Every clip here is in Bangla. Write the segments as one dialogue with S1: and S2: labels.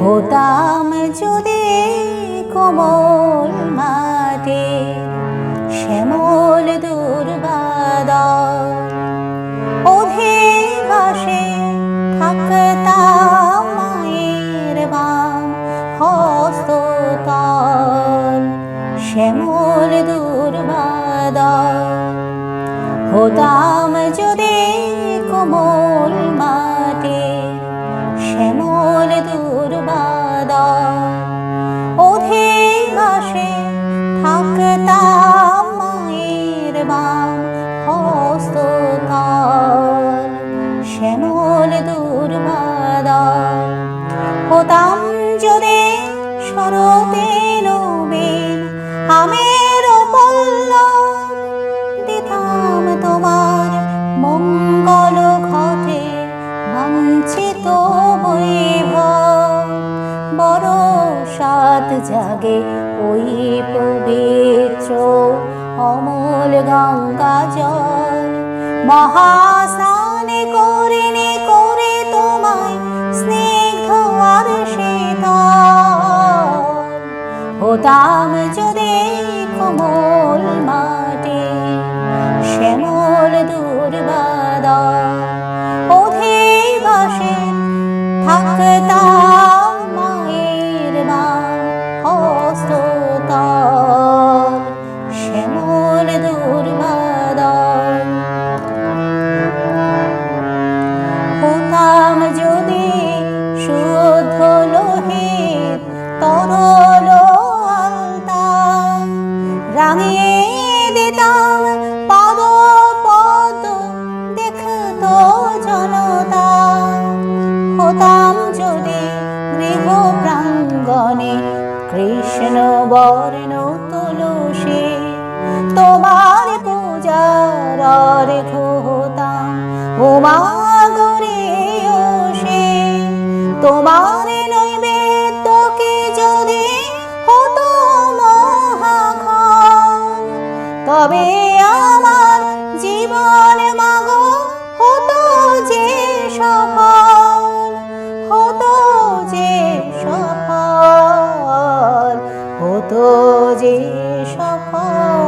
S1: হতাম যদি কোমল মাঠে শ্যামল হতাম যদি কোমল মাটি শ্যামল দুর্বাদল অধিবাসে থাকতাম মায়ের বাম হস্ততল শ্যামল দুর্বাদল হতাম জাগে ওই পবিত্র অমল গঙ্গা জল। মহাস্নানে করিনি করে তোমায় স্নেহ আর সে হতাম যদি কৃষ্ণ বর্ণ তুলসী তোমার পূজার উমা গরে সে। তোমার নৈবেদ্য কি যদি তবে আমার জীবন মাগ হতো যে সফল। যে সফল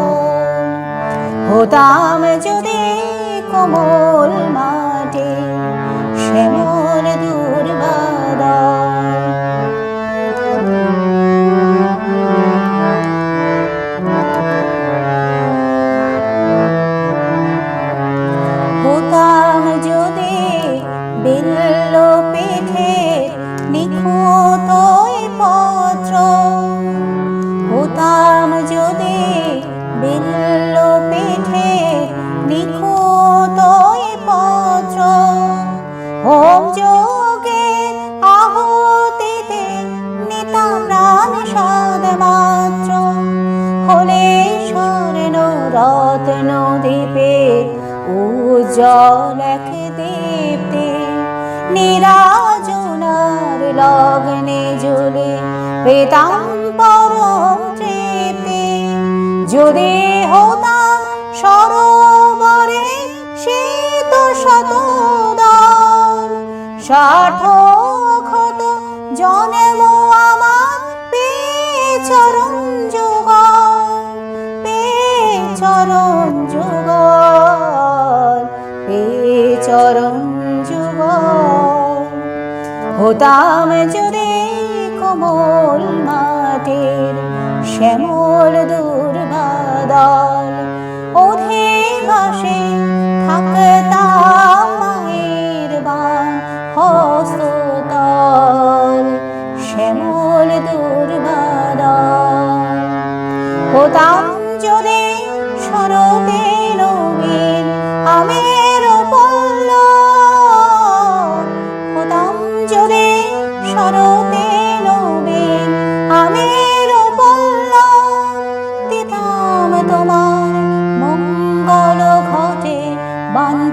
S1: হতাম যদি কোমল মাটি শ্যামল উজ্জ্বল এক দীপ্তি, নিরাজনার লগ্নে জ্বলে পেতাম পরম তৃপ্তি। যদি হতাম সরোবরে শীত শতদল সার্থক জন্ম যুগল। হতাম যদি কোমল মাটির শ্যামল দুর্বাদল অধিবাসে থাকতাম মায়ের বাম হস্ততল, শ্যামল দুর্বাদল। হতাম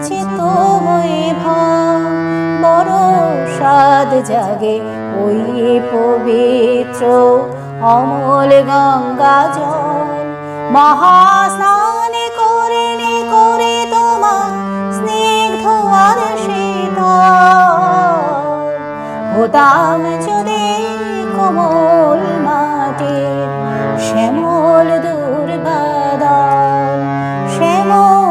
S1: আছে তোমায় ভাব। বড় সাদ জাগে ওই পবিত্র অমল গঙ্গা জল। মহাস্নান করিলে করে তোমার স্নেহ আর শীতল। হতাম যদি কোমল মাটি শ্যামল দুর্বাদ শ্যামল